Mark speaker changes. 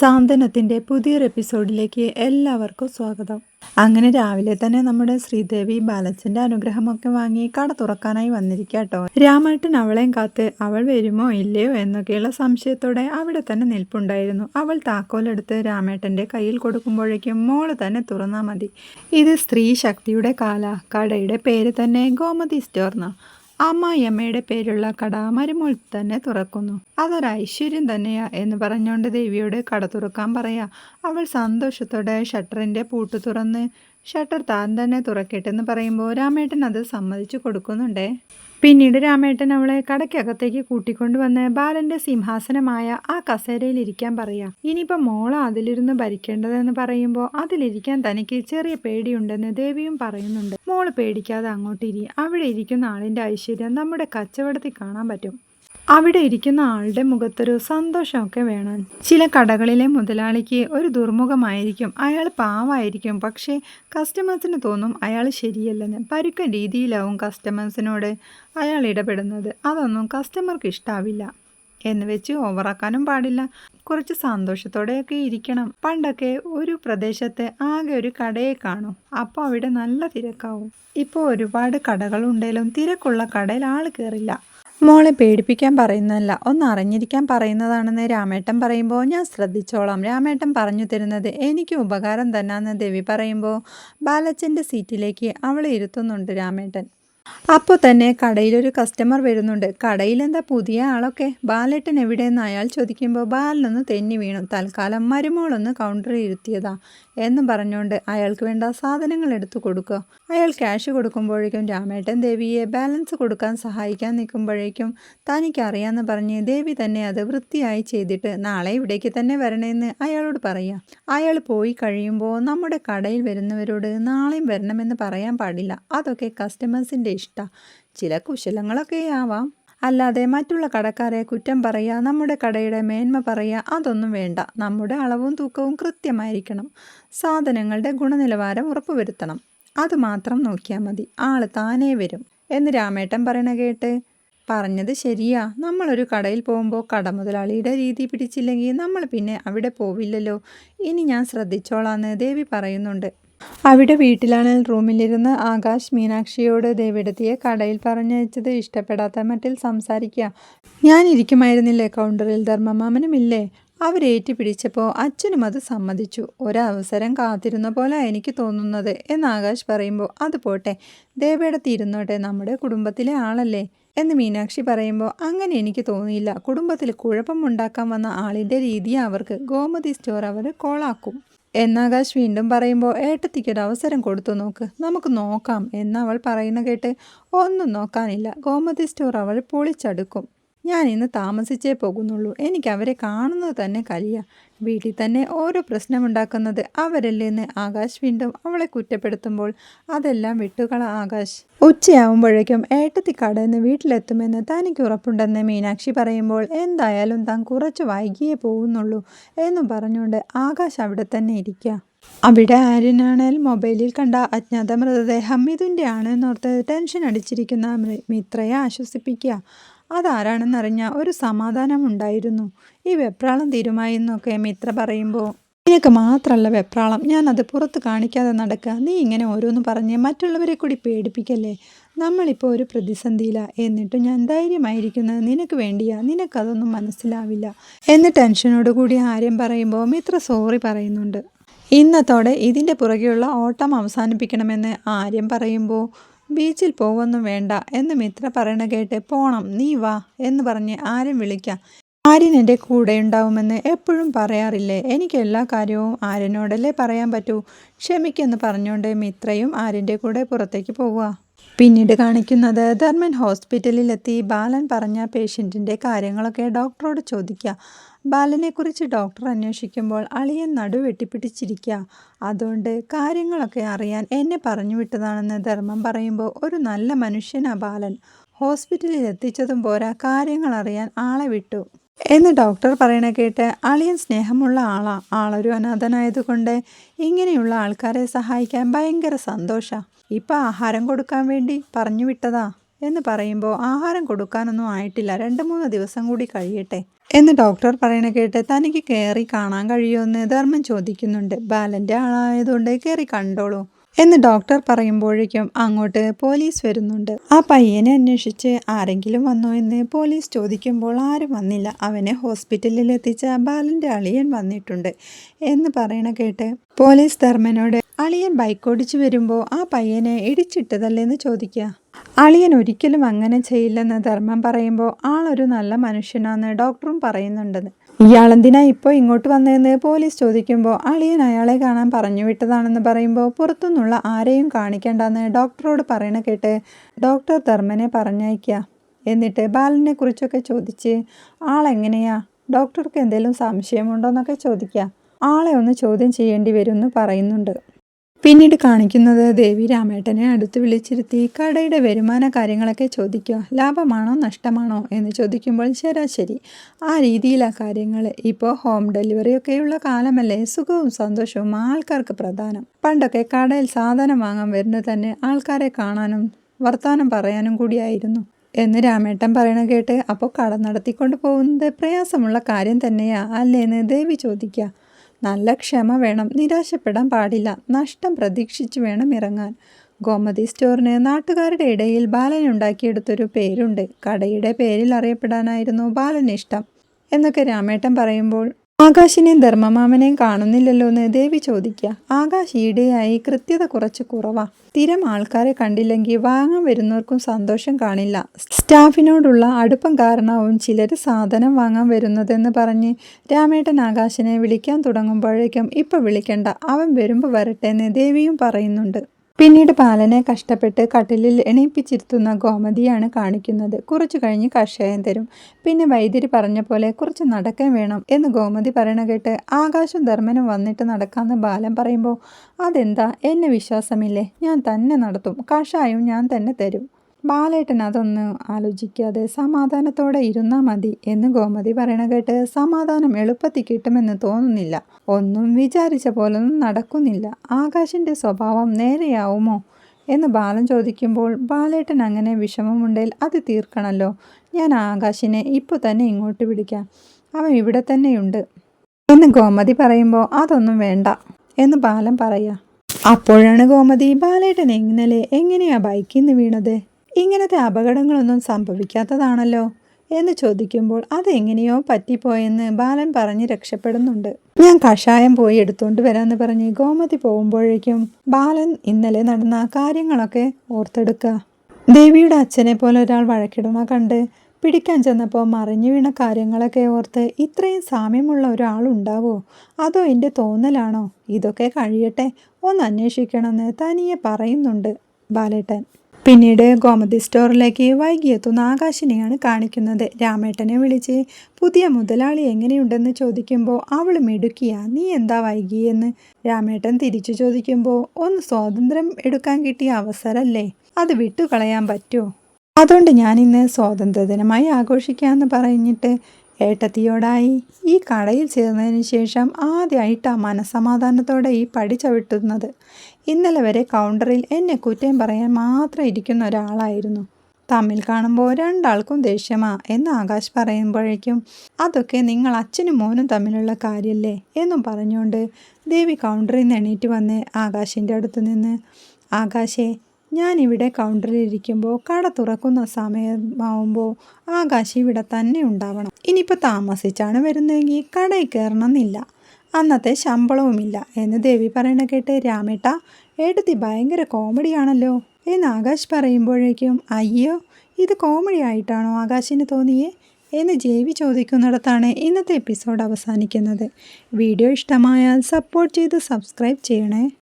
Speaker 1: സാന്ത്വനത്തിന്റെ പുതിയൊരു എപ്പിസോഡിലേക്ക് എല്ലാവർക്കും സ്വാഗതം. അങ്ങനെ രാവിലെ തന്നെ നമ്മുടെ ശ്രീദേവി ബാലച്ചന്റെ അനുഗ്രഹമൊക്കെ വാങ്ങി കട തുറക്കാനായി വന്നിരിക്കാട്ടോ. രാമേട്ടൻ അവളെയും കാത്ത് അവൾ വരുമോ ഇല്ലയോ എന്നൊക്കെയുള്ള സംശയത്തോടെ അവിടെ തന്നെ നിൽപ്പുണ്ടായിരുന്നു. അവൾ താക്കോലെടുത്ത് രാമേട്ടന്റെ കയ്യിൽ കൊടുക്കുമ്പോഴേക്കും മോൾ തന്നെ തുറന്നാൽ മതി. ഇത് സ്ത്രീ ശക്തിയുടെ കാല. കടയുടെ പേര് തന്നെ ഗോമതി സ്റ്റോർന്ന. അമ്മായിയമ്മയുടെ പേരുള്ള കട മരുമോൾ തന്നെ തുറക്കുന്നു അതൊരൈശ്വര്യം തന്നെയാ എന്ന് പറഞ്ഞുകൊണ്ട് ദേവിയോട് കട തുറക്കാൻ പറയാ. അവൾ സന്തോഷത്തോടെ ഷട്ടറിന്റെ പൂട്ട് തുറന്ന് ഷട്ടർ താൻ തന്നെ തുറക്കട്ടെന്ന് പറയുമ്പോൾ രാമേട്ടൻ അത് സമ്മതിച്ചു കൊടുക്കുന്നുണ്ടേ. പിന്നീട് രാമേട്ടൻ അവളെ കടയ്ക്കകത്തേക്ക് കൂട്ടിക്കൊണ്ടുവന്ന് ബാലന്റെ സിംഹാസനമായ ആ കസേരയിൽ ഇരിക്കാൻ പറയാം. ഇനിയിപ്പോൾ മോള അതിലിരുന്ന് ഭരിക്കേണ്ടതെന്ന് പറയുമ്പോൾ അതിലിരിക്കാൻ തനിക്ക് ചെറിയ പേടിയുണ്ടെന്ന് ദേവിയും പറയുന്നുണ്ട്. മോൾ പേടിക്കാതെ അങ്ങോട്ടിരി. അവിടെ ഇരിക്കുന്ന ആളിന്റെ ഐശ്വര്യം നമ്മുടെ കച്ചവടത്തിൽ കാണാൻ പറ്റും. അവിടെ ഇരിക്കുന്ന ആളുടെ മുഖത്തൊരു സന്തോഷമൊക്കെ വേണം. ചില കടകളിലെ മുതലാളിക്ക് ഒരു ദുർമുഖമായിരിക്കും. അയാൾ പാവായിരിക്കും പക്ഷേ കസ്റ്റമേഴ്സിന് തോന്നും അയാൾ ശരിയല്ലെന്ന്. പരുക്കൻ രീതിയിലാവും കസ്റ്റമേഴ്സിനോട് അയാൾ ഇടപെടുന്നത്. അതൊന്നും കസ്റ്റമർക്ക് ഇഷ്ടാവില്ല. എന്ന് വെച്ച് ഓവറാക്കാനും പാടില്ല. കുറച്ച് സന്തോഷത്തോടെയൊക്കെ ഇരിക്കണം. പണ്ടൊക്കെ ഒരു പ്രദേശത്ത് ആകെ ഒരു കടയെ കാണും. അപ്പോൾ അവിടെ നല്ല തിരക്കാവും. ഇപ്പോൾ ഒരുപാട് കടകളുണ്ടെങ്കിലും തിരക്കുള്ള കടയിൽ ആൾ കയറില്ല മോളെ പേടിപ്പിക്കാൻ പറയുന്നതല്ല. ഒന്ന് അറിഞ്ഞിരിക്കാൻ പറയുന്നതാണെന്ന് രാമേട്ടൻ പറയുമ്പോൾ ഞാൻ ശ്രദ്ധിച്ചോളാം. രാമേട്ടൻ പറഞ്ഞു തരുന്നത് എനിക്ക് ഉപകാരം തന്നെയെന്ന് ദേവി പറയുമ്പോൾ ബാലച്ചന്റെ സീറ്റിലേക്ക് അവളെ ഇരുത്തുന്നുണ്ട് രാമേട്ടൻ. അപ്പോൾ തന്നെ കടയിലൊരു കസ്റ്റമർ വരുന്നുണ്ട്. കടയിലെന്താ പുതിയ ആളൊക്കെ? ബാലേട്ടൻ എവിടെയെന്ന് അയാൾ ചോദിക്കുമ്പോൾ ബാലനൊന്ന് തെന്നി വീണു. തൽക്കാലം മരുമോളൊന്ന് കൗണ്ടറിൽ ഇരുത്തിയതാ എന്ന് പറഞ്ഞുകൊണ്ട് അയാൾക്ക് വേണ്ട സാധനങ്ങൾ എടുത്തു കൊടുക്കുക. അയാൾ ക്യാഷ് കൊടുക്കുമ്പോഴേക്കും രാമേട്ടൻ ദേവിയെ ബാലൻസ് കൊടുക്കാൻ സഹായിക്കാൻ നിൽക്കുമ്പോഴേക്കും തനിക്കറിയാമെന്ന് പറഞ്ഞ് ദേവി തന്നെ അത് വൃത്തിയായി ചെയ്തിട്ട് നാളെ ഇവിടേക്ക് തന്നെ വരണമെന്ന് അയാളോട് പറയാം. അയാൾ പോയി കഴിയുമ്പോൾ നമ്മുടെ കടയിൽ വരുന്നവരോട് നാളെയും വരണമെന്ന് പറയാൻ പാടില്ല. അതൊക്കെ കസ്റ്റമേഴ്സിന്റെ ഇഷ്ടമാണ് ചില കുശലങ്ങളൊക്കെ ആവാം. അല്ലാതെ മറ്റുള്ള കടക്കാരെ കുറ്റം പറയുക നമ്മുടെ കടയുടെ മേന്മ പറയുക അതൊന്നും വേണ്ട. നമ്മുടെ അളവും തൂക്കവും കൃത്യമായിരിക്കണം. സാധനങ്ങളുടെ ഗുണനിലവാരം ഉറപ്പുവരുത്തണം. അത് മാത്രം നോക്കിയാൽ മതി. ആൾ താനേ വരും. എന്ന് രാമേട്ടൻ പറയണ കേട്ട് പറഞ്ഞത് ശരിയാ. നമ്മളൊരു കടയിൽ പോകുമ്പോൾ കട മുതലാളിയുടെ രീതി പിടിച്ചില്ലെങ്കിൽ നമ്മൾ പിന്നെ അവിടെ പോവില്ലല്ലോ. ഇനി ഞാൻ ശ്രദ്ധിച്ചോളാന്ന് ദേവി പറയുന്നുണ്ട്. അവിടെ വീട്ടിലാണ് റൂമിലിരുന്ന് ആകാശ് മീനാക്ഷിയോട് ദേവിടത്തിയെ കടയിൽ പറഞ്ഞയച്ചത് ഇഷ്ടപ്പെടാത്ത മട്ടിൽ സംസാരിക്കുക ഞാൻ ഇരിക്കുമായിരുന്നില്ലേ കൗണ്ടറിൽ ധർമ്മമാമനുമില്ലേ? അവരേറ്റി പിടിച്ചപ്പോൾ അച്ഛനും അത് സമ്മതിച്ചു. ഒരവസരം കാത്തിരുന്ന പോലെ എനിക്ക് തോന്നുന്നത് എന്ന് ആകാശ് പറയുമ്പോൾ അത് പോട്ടെ ദേവയുടെ ഇരുന്നോട്ടെ നമ്മുടെ കുടുംബത്തിലെ ആളല്ലേ? എന്ന് മീനാക്ഷി പറയുമ്പോൾ അങ്ങനെ എനിക്ക് തോന്നിയില്ല. കുടുംബത്തിൽ കുഴപ്പമുണ്ടാക്കാൻ വന്ന ആളിന്റെ രീതി അവർക്ക് ഗോമതി സ്റ്റോർ അവർ കോളാക്കും. എന്നാകാശ് വീണ്ടും പറയുമ്പോൾ ഏട്ടത്തിക്കൊരു അവസരം കൊടുത്തു നോക്ക്. നമുക്ക് നോക്കാം. എന്നവൾ പറയുന്ന കേട്ട് ഒന്നും നോക്കാനില്ല. ഗോമതി സ്റ്റോർ അവൾ പൊളിച്ചടുക്കും. ഞാൻ ഇന്ന് താമസിച്ചേ പോകുന്നുള്ളൂ. എനിക്ക് അവരെ കാണുന്നത് തന്നെ കലിയ. വീട്ടിൽ തന്നെ ഓരോ പ്രശ്നമുണ്ടാക്കുന്നത് അവരല്ലേന്ന് ആകാശ് വീണ്ടും അവളെ കുറ്റപ്പെടുത്തുമ്പോൾ അതെല്ലാം വിട്ടുകള ആകാശ്. ഉച്ചയാവുമ്പോഴേക്കും ഏട്ടത്തി കടന്ന് വീട്ടിലെത്തുമെന്ന് തനിക്ക് ഉറപ്പുണ്ടെന്ന് മീനാക്ഷി പറയുമ്പോൾ എന്തായാലും താൻ കുറച്ച് വൈകിയേ പോകുന്നുള്ളൂ എന്നും പറഞ്ഞുകൊണ്ട് ആകാശ് അവിടെ തന്നെ ഇരിക്കുക അവിടെ ആര്യനാണേൽ മൊബൈലിൽ കണ്ട അജ്ഞാത മൃതദേഹം മിഥുന്റെ ആണെന്നോർത്ത് ടെൻഷൻ അടിച്ചിരിക്കുന്ന മിത്രയെ ആശ്വസിപ്പിക്കുക അതാരാണെന്നറിഞ്ഞ ഒരു സമാധാനം ഉണ്ടായിരുന്നു ഈ വെപ്രാളം തീരുമായെന്നൊക്കെ മിത്ര പറയുമ്പോൾ നിനക്ക് മാത്രമല്ല വെപ്രാളം. ഞാൻ അത് പുറത്ത് കാണിക്കാതെ നടക്കുക നീ ഇങ്ങനെ ഓരോന്ന് പറഞ്ഞ് മറ്റുള്ളവരെ കൂടി പേടിപ്പിക്കല്ലേ? നമ്മളിപ്പോൾ ഒരു പ്രതിസന്ധിയിലാണ് എന്നിട്ട് ഞാൻ ധൈര്യമായിരിക്കുന്നത് നിനക്ക് വേണ്ടിയാ. നിനക്കതൊന്നും മനസ്സിലാവില്ല. എന്ന് ടെൻഷനോട് കൂടി ആര്യം പറയുമ്പോൾ മിത്ര സോറി പറയുന്നുണ്ട്. ഇന്നത്തോടെ ഇതിന്റെ പുറകെയുള്ള ഓട്ടം അവസാനിപ്പിക്കണമെന്ന് ആര്യം പറയുമ്പോൾ ബീച്ചിൽ പോവൊന്നും വേണ്ട എന്ന് മിത്ര പറയണ കേട്ട് പോണം നീ വാ എന്ന് പറഞ്ഞ് ആരും വിളിക്കാം. ആര്യൻ എന്റെ കൂടെ ഉണ്ടാവുമെന്ന് എപ്പോഴും പറയാറില്ലേ? എനിക്ക് എല്ലാ കാര്യവും ആര്യനോടല്ലേ പറയാൻ പറ്റൂ? ക്ഷമിക്കെന്ന് പറഞ്ഞുകൊണ്ട് മിത്രയും ആര്യന്റെ കൂടെ പുറത്തേക്ക് പോവുക. പിന്നീട് കാണിക്കുന്നത് ധർമ്മൻ ഹോസ്പിറ്റലിലെത്തി. ബാലൻ പറഞ്ഞ പേഷ്യന്റിന്റെ കാര്യങ്ങളൊക്കെ ഡോക്ടറോട് ചോദിക്കുക. ബാലനെക്കുറിച്ച് ഡോക്ടർ അന്വേഷിക്കുമ്പോൾ അളിയൻ നടുവെട്ടിപ്പിടിച്ചിരിക്കുക അതുകൊണ്ട് കാര്യങ്ങളൊക്കെ അറിയാൻ എന്നെ പറഞ്ഞു വിട്ടതാണെന്ന് ധർമ്മം പറയുമ്പോൾ ഒരു നല്ല മനുഷ്യനാ ബാലൻ. ഹോസ്പിറ്റലിൽ എത്തിച്ചതും പോരാ കാര്യങ്ങൾ അറിയാൻ ആളെ വിട്ടു. എന്ന് ഡോക്ടർ പറയണ കേട്ട് അളിയൻ സ്നേഹമുള്ള ആളാ. ആളൊരു അനാഥനായതുകൊണ്ട് ഇങ്ങനെയുള്ള ആൾക്കാരെ സഹായിക്കാൻ ഭയങ്കര സന്തോഷാ. ഇപ്പം ആഹാരം കൊടുക്കാൻ വേണ്ടി പറഞ്ഞു വിട്ടതാ എന്ന് പറയുമ്പോൾ ആഹാരം കൊടുക്കാനൊന്നും ആയിട്ടില്ല. രണ്ട് മൂന്ന് ദിവസം കൂടി കഴിയട്ടെ എന്ന് ഡോക്ടർ പറയണ കേട്ട് തനിക്ക് കയറി കാണാൻ കഴിയുമെന്ന് ധർമ്മം ചോദിക്കുന്നുണ്ട്. ബാലന്റെ ആളായതുകൊണ്ട് കയറി കണ്ടോളൂ. എന്ന് ഡോക്ടർ പറയുമ്പോഴേക്കും അങ്ങോട്ട് പോലീസ് വരുന്നുണ്ട്. ആ പയ്യനെ അന്വേഷിച്ച് ആരെങ്കിലും വന്നോ എന്ന് പോലീസ് ചോദിക്കുമ്പോൾ ആരും വന്നില്ല. അവനെ ഹോസ്പിറ്റലിൽ എത്തിച്ച ബാലന്റെ അളിയൻ വന്നിട്ടുണ്ട് എന്ന് പറയണ കേട്ട് പോലീസ് ധർമ്മനോട് അളിയൻ ബൈക്ക് ഓടിച്ചു വരുമ്പോൾ ആ പയ്യനെ ഇടിച്ചിട്ടതല്ലേ എന്ന് ചോദിക്കുക അളിയൻ ഒരിക്കലും അങ്ങനെ ചെയ്യില്ലെന്ന് ധർമ്മം പറയുമ്പോൾ ആളൊരു നല്ല മനുഷ്യനാണെന്ന് ഡോക്ടറും പറയുന്നുണ്ടെന്ന്. ഇയാളെന്തിനാ ഇപ്പോൾ ഇങ്ങോട്ട് വന്നതെന്ന് പോലീസ് ചോദിക്കുമ്പോൾ അളിയൻ അയാളെ കാണാൻ പറഞ്ഞു വിട്ടതാണെന്ന് പറയുമ്പോൾ പുറത്തുനിന്നുള്ള ആരെയും കാണിക്കേണ്ടെന്ന് ഡോക്ടറോട് പറയണ കേട്ട് ഡോക്ടർ ധർമ്മനെ പറഞ്ഞയക്കുക എന്നിട്ട് ബാലനെ കുറിച്ചൊക്കെ ചോദിച്ച് ആളെങ്ങനെയാ? ഡോക്ടർക്ക് എന്തെങ്കിലും സംശയമുണ്ടോ? എന്നൊക്കെ ചോദിക്കുക ആളെ ഒന്ന് ചോദ്യം ചെയ്യേണ്ടി വരുമെന്ന് പറയുന്നുണ്ട്. പിന്നീട് കാണിക്കുന്നത് ദേവി രാമേട്ടനെ അടുത്ത് വിളിച്ചിരുത്തി കടയുടെ വരുമാന കാര്യങ്ങളൊക്കെ ചോദിക്കുക. ലാഭമാണോ നഷ്ടമാണോ എന്ന് ചോദിക്കുമ്പോൾ ശരാശരി ആ രീതിയിലാ കാര്യങ്ങൾ. ഇപ്പോൾ ഹോം ഡെലിവറി ഒക്കെയുള്ള കാലമല്ലേ. സുഖവും സന്തോഷവും ആൾക്കാർക്ക് പ്രധാനം. പണ്ടൊക്കെ കടയിൽ സാധനം വാങ്ങാൻ വരുന്നത് തന്നെ ആൾക്കാരെ കാണാനും വർത്തമാനം പറയാനും കൂടിയായിരുന്നു. എന്ന് രാമേട്ടൻ പറയണ കേട്ട് അപ്പോൾ കട നടത്തിക്കൊണ്ട് പോകുന്നത് പ്രയാസമുള്ള കാര്യം തന്നെയാ. അല്ലേന്ന് ദേവി ചോദിക്കുക. നല്ല ക്ഷമ വേണം നിരാശപ്പെടാൻ പാടില്ല നഷ്ടം പ്രതീക്ഷിച്ചു വേണം ഇറങ്ങാൻ. ഗോമതി സ്റ്റോറിന് നാട്ടുകാരുടെ ഇടയിൽ ബാലൻ ഉണ്ടാക്കിയെടുത്തൊരു പേരുണ്ട്. കടയുടെ പേരിൽ അറിയപ്പെടാനായിരുന്നു ബാലൻ ഇഷ്ടം. എന്നൊക്കെ രാമേട്ടൻ പറയുമ്പോൾ ആകാശിനെയും ധർമ്മമാമനെയും കാണുന്നില്ലല്ലോ എന്ന് ദേവി ചോദിക്കുക. ആകാശ് ഈടെയായി കൃത്യത കുറച്ച് കുറവാ. സ്ഥിരം ആൾക്കാരെ കണ്ടില്ലെങ്കിൽ വാങ്ങാൻ വരുന്നവർക്കും സന്തോഷം കാണില്ല. സ്റ്റാഫിനോടുള്ള അടുപ്പം കാരണവും ചിലർ സാധനം വാങ്ങാൻ വരുന്നതെന്ന് പറഞ്ഞ് രാമേട്ടൻ ആകാശിനെ വിളിക്കാൻ തുടങ്ങുമ്പോഴേക്കും ഇപ്പം വിളിക്കണ്ട. അവൻ വരുമ്പോൾ വരട്ടെ എന്ന് ദേവിയും പറയുന്നുണ്ട്. പിന്നീട് ബാലനെ കഷ്ടപ്പെട്ട് കട്ടിലിൽ എണീപ്പിച്ചിരുത്തുന്ന ഗോമതിയാണ് കാണിക്കുന്നത്. കുറച്ചു കഴിഞ്ഞ് കഷായം തരും. പിന്നെ വൈദ്യര് പറഞ്ഞ പോലെ കുറച്ച് നടക്കാൻ വേണം എന്ന് ഗോമതി പറയണ കേട്ട് ആകാശം ധർമ്മനും വന്നിട്ട് നടക്കാമെന്ന് ബാലൻ പറയുമ്പോൾ അതെന്താ? എന്നെ വിശ്വാസമില്ലേ? ഞാൻ തന്നെ നടത്തും. കഷായം ഞാൻ തന്നെ തരും. ബാലേട്ടൻ അതൊന്ന് ആലോചിക്കാതെ സമാധാനത്തോടെ ഇരുന്നാൽ മതി എന്ന് ഗോമതി പറയണ കേട്ട് സമാധാനം എളുപ്പത്തിൽ കിട്ടുമെന്ന് തോന്നുന്നില്ല. ഒന്നും വിചാരിച്ച പോലൊന്നും നടക്കുന്നില്ല. ആകാശിന്റെ സ്വഭാവം നേരെയാവുമോ? എന്ന് ബാലൻ ചോദിക്കുമ്പോൾ ബാലേട്ടൻ അങ്ങനെ വിഷമമുണ്ടെങ്കിൽ അത് തീർക്കണമല്ലോ ഞാൻ ആകാശിനെ ഇപ്പോൾ തന്നെ ഇങ്ങോട്ട് വിളിക്കാം. അവൻ ഇവിടെ തന്നെയുണ്ട്. എന്ന് ഗോമതി പറയുമ്പോൾ അതൊന്നും വേണ്ട എന്ന് ബാലൻ പറയാ. അപ്പോഴാണ് ഗോമതി ബാലേട്ടൻ ഇന്നലെ എങ്ങനെയാ ബൈക്കിൽ നിന്ന് വീണത്? ഇങ്ങനത്തെ അപകടങ്ങളൊന്നും സംഭവിക്കാത്തതാണല്ലോ എന്ന് ചോദിക്കുമ്പോൾ അതെങ്ങനെയോ പറ്റിപ്പോയെന്ന് ബാലൻ പറഞ്ഞ് രക്ഷപ്പെടുന്നുണ്ട്. ഞാൻ കഷായം പോയി എടുത്തുകൊണ്ട് വരാമെന്ന് പറഞ്ഞ് ഗോമതി പോകുമ്പോഴേക്കും ബാലൻ ഇന്നലെ നടന്ന കാര്യങ്ങളൊക്കെ ഓർത്തെടുക്കുക ദേവിയുടെ അച്ഛനെ പോലെ ഒരാൾ വഴക്കിടണ കണ്ട് പിടിക്കാൻ ചെന്നപ്പോൾ മറിഞ്ഞു വീണ കാര്യങ്ങളൊക്കെ ഓർത്ത് ഇത്രയും സാമ്യമുള്ള ഒരാളുണ്ടാവോ അതോ എന്റെ തോന്നലാണോ? ഇതൊക്കെ കഴിയട്ടെ ഒന്ന് അന്വേഷിക്കണമെന്ന് തനിയെ പറയുന്നുണ്ട് ബാലേട്ടൻ. പിന്നീട് ഗോമതി സ്റ്റോറിലേക്ക് വൈകിയെത്തുന്ന ആകാശിനെയാണ് കാണിക്കുന്നത്. രാമേട്ടനെ വിളിച്ച് പുതിയ മുതലാളി എങ്ങനെയുണ്ടെന്ന് ചോദിക്കുമ്പോൾ അവൾ മിടുക്കിയ. നീ എന്താ വൈകിയെന്ന്? രാമേട്ടൻ തിരിച്ചു ചോദിക്കുമ്പോൾ ഒന്ന് സ്വാതന്ത്ര്യം എടുക്കാൻ കിട്ടിയ അവസരമല്ലേ അത് വിട്ടുകളയാൻ പറ്റുമോ അതുകൊണ്ട് ഞാനിന്ന് സ്വാതന്ത്ര്യദിനമായി ആഘോഷിക്കാമെന്ന് പറഞ്ഞിട്ട് ഏട്ടത്തിയോടായി ഈ കടയിൽ ചേർന്നതിന് ശേഷം ആദ്യമായിട്ടാണ് മനസമാധാനത്തോടെ ഈ പടി ചവിട്ടുന്നത്. ഇന്നലെ വരെ കൗണ്ടറിൽ എന്നെ കുറ്റം പറയാൻ മാത്രം ഇരിക്കുന്ന ഒരാളായിരുന്നു. തമ്മിൽ കാണുമ്പോൾ രണ്ടാൾക്കും ദേഷ്യമാ എന്ന് ആകാശ് പറയുമ്പോഴേക്കും അതൊക്കെ നിങ്ങൾ അച്ഛനും മോനും തമ്മിലുള്ള കാര്യമല്ലേ എന്നും പറഞ്ഞുകൊണ്ട് ദേവി കൗണ്ടറിൽ നിന്ന് എണീറ്റ് വന്ന് ആകാശിന്റെ അടുത്ത് നിന്ന് ആകാശേ ഞാനിവിടെ കൗണ്ടറിൽ ഇരിക്കുമ്പോൾ കട തുറക്കുന്ന സമയമാവുമ്പോൾ ആകാശ് ഇവിടെ തന്നെ ഉണ്ടാവണം. ഇനിയിപ്പോൾ താമസിച്ചാണ് വരുന്നതെങ്കിൽ കടയിൽ കയറണമെന്നില്ല. അന്നത്തെ ശമ്പളവുമില്ല എന്ന് ദേവി പറയണ കേട്ട് രാമേട്ട എടുത്തി ഭയങ്കര കോമഡിയാണല്ലോ. എന്ന് ആകാശ് പറയുമ്പോഴേക്കും അയ്യോ ഇത് കോമഡി ആയിട്ടാണോ ആകാശിന് തോന്നിയേ? എന്ന് ജേവി ചോദിക്കുന്നിടത്താണ് ഇന്നത്തെ എപ്പിസോഡ് അവസാനിക്കുന്നത്. വീഡിയോ ഇഷ്ടമായാൽ സപ്പോർട്ട് ചെയ്ത് സബ്സ്ക്രൈബ് ചെയ്യണേ.